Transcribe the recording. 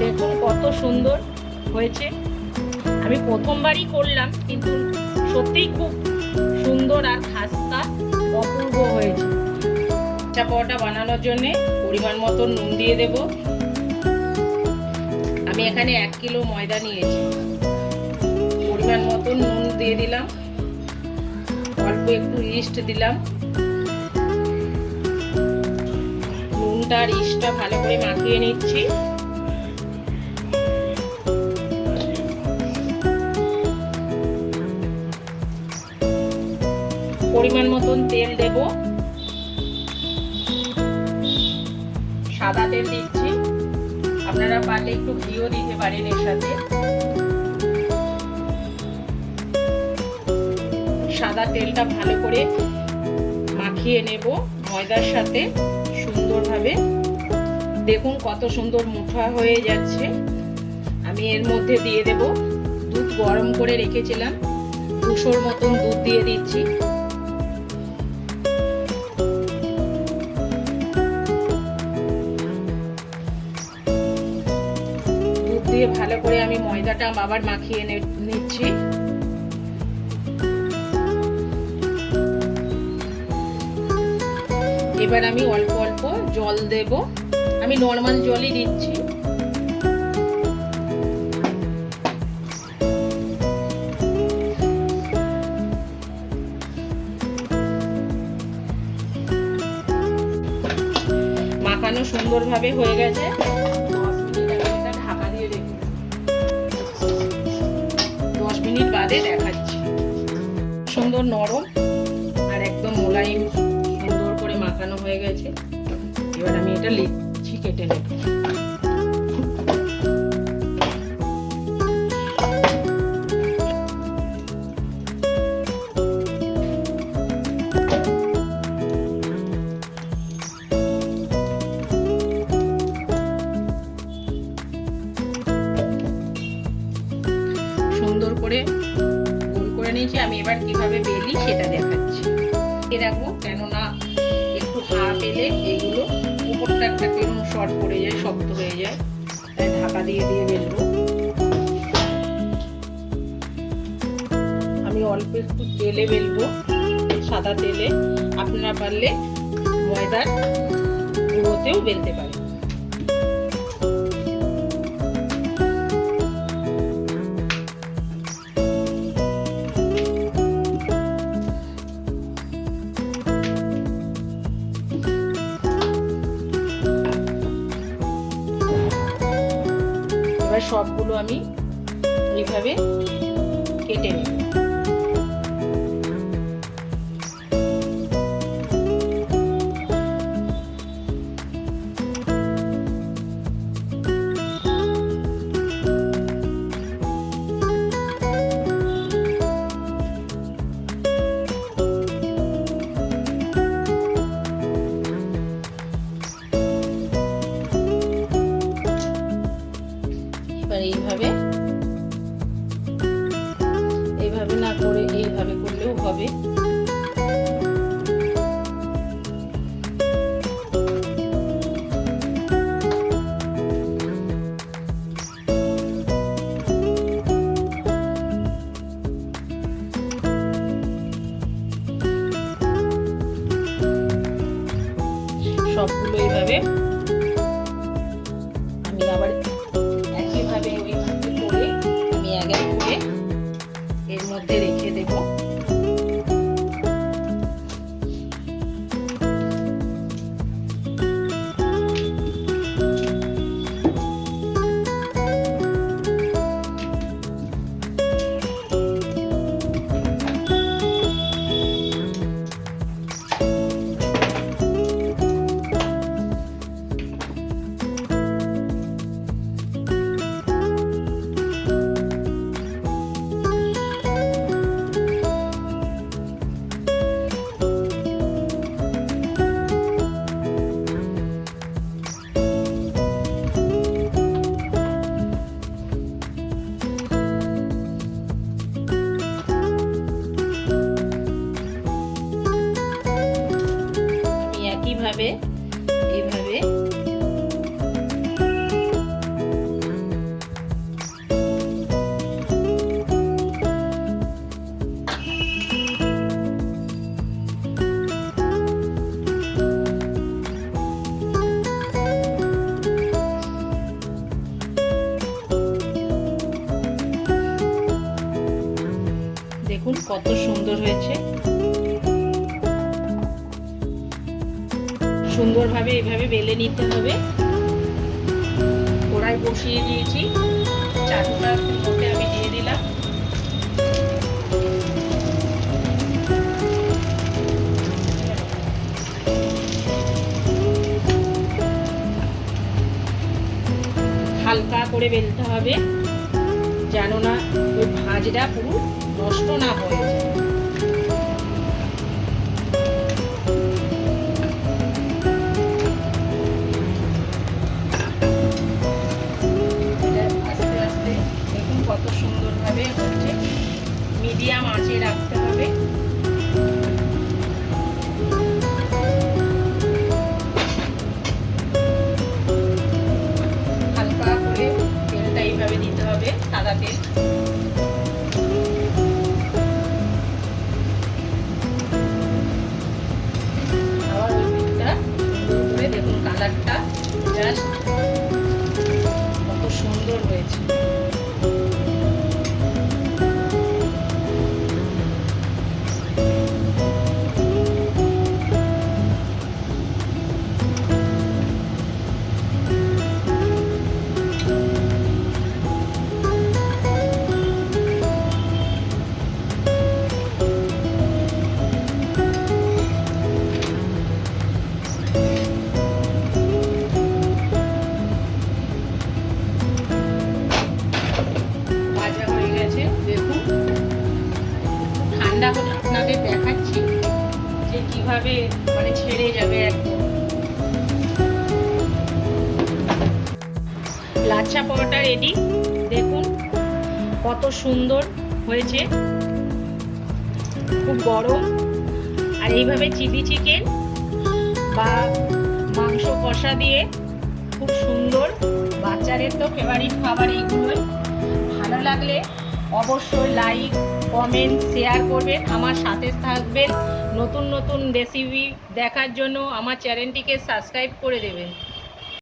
দেখুন কত সুন্দর হয়েছে। আমি প্রথমবারই করলাম, কিন্তু সত্যিই খুব সুন্দর আর খাস্তা অপূর্ব হয়েছে। চা পাওয়াটা বানানোর জন্যে পরিমাণ মতো নুন দিয়ে দেব। আমি এখানে এক কিলো ময়দা নিয়েছি। পরিমাণ মতো নুন দিয়ে দিলাম। অল্প একটু ইস্ট দিলাম। নুনটা আর ইস্টটা ভালো করে মাখিয়ে নিচ্ছি। পরিমাণ মতন তেল দেব। সাদা তেল দিচ্ছি। আপনারা পারলে একটু ঘিও দিতে পারেন এর সাথে। সাদা তেলটা ভালো করে মাখিয়ে নেব ময়দার সাথে সুন্দরভাবে। দেখুন কত সুন্দর মুঠা হয়ে যাচ্ছে। আমি এর মধ্যে দিয়ে দেব দুধ গরম করে রেখেছিলাম। দুশোর মতন দুধ দিয়ে দিচ্ছি। দিয়ে ভালো করে আমি ময়দাটা আবার মাখিয়ে নিচ্ছি। এবার আমি অল্প অল্প জল দেব। আমি নর্মাল জলই দিচ্ছি। মাখানো সুন্দরভাবে হয়ে গেছে। মিনিট বাদে দেখাচ্ছি। সুন্দর নরম আর একদম মোলায়েম সুন্দর করে মাখানো হয়ে গেছে। এবার আমি এটা লিখছি কেটে নেব এবার কীভাবে বেলি সেটা দেখাচ্ছি। এ রাখব, কেননা একটু হাওয়া পেলে এগুলো উপরটা একটা কেমন শর্ট পড়ে যায়, শক্ত হয়ে যায়, তাই ঢাকা দিয়ে দিয়ে বেলবো। আমি অল্প একটু তেলে বেলবো, সাদা তেলে। আপনারা পারলে ময়দার গুঁড়োতেও বেলতে পারেন। সবগুলো আমি এইভাবে কেটে নেব। সবগুলো এইভাবে আমি আবার একইভাবে ওইভাবে করে আমি এক করে এর মধ্যে রেখে দেবো। যাবে। এইভাবে। দেখুন কত সুন্দর হয়েছে। সুন্দরভাবে এভাবে বেলে নিতে হবে। কড়াই বসিয়ে দিয়েছি। চাটুটা মধ্যে আমি দিয়ে দিলাম। হালকা করে বেলতে হবে। যেন না ওই ভাজটা পুরো নষ্ট না হয়ে যায়। কত সুন্দরভাবে হচ্ছে মিডিয়াম আঁচে রাখতে হবে। হালকা করে এইভাবে দিতে হবে দেখুন, কালারটা জাস্ট কত সুন্দর হয়েছে। মানে ছেড়ে যাবে একদম লাচ্ছা পরোটা রেডি দেখুন কত সুন্দর হয়েছে। খুব গরম। আর এইভাবে চিলি চিকেন বা মাংস কষা দিয়ে খুব সুন্দর বাচ্চাদের তো ফেভারিট খাবার এইগুলোই। ভালো লাগলে অবশ্যই লাইক কমেন্ট শেয়ার করবেন, আমার সাথে থাকবেন। নতুন নতুন রেসিপি দেখার জন্য আমার চ্যানেলটিকে সাবস্ক্রাইব করে দেবেন।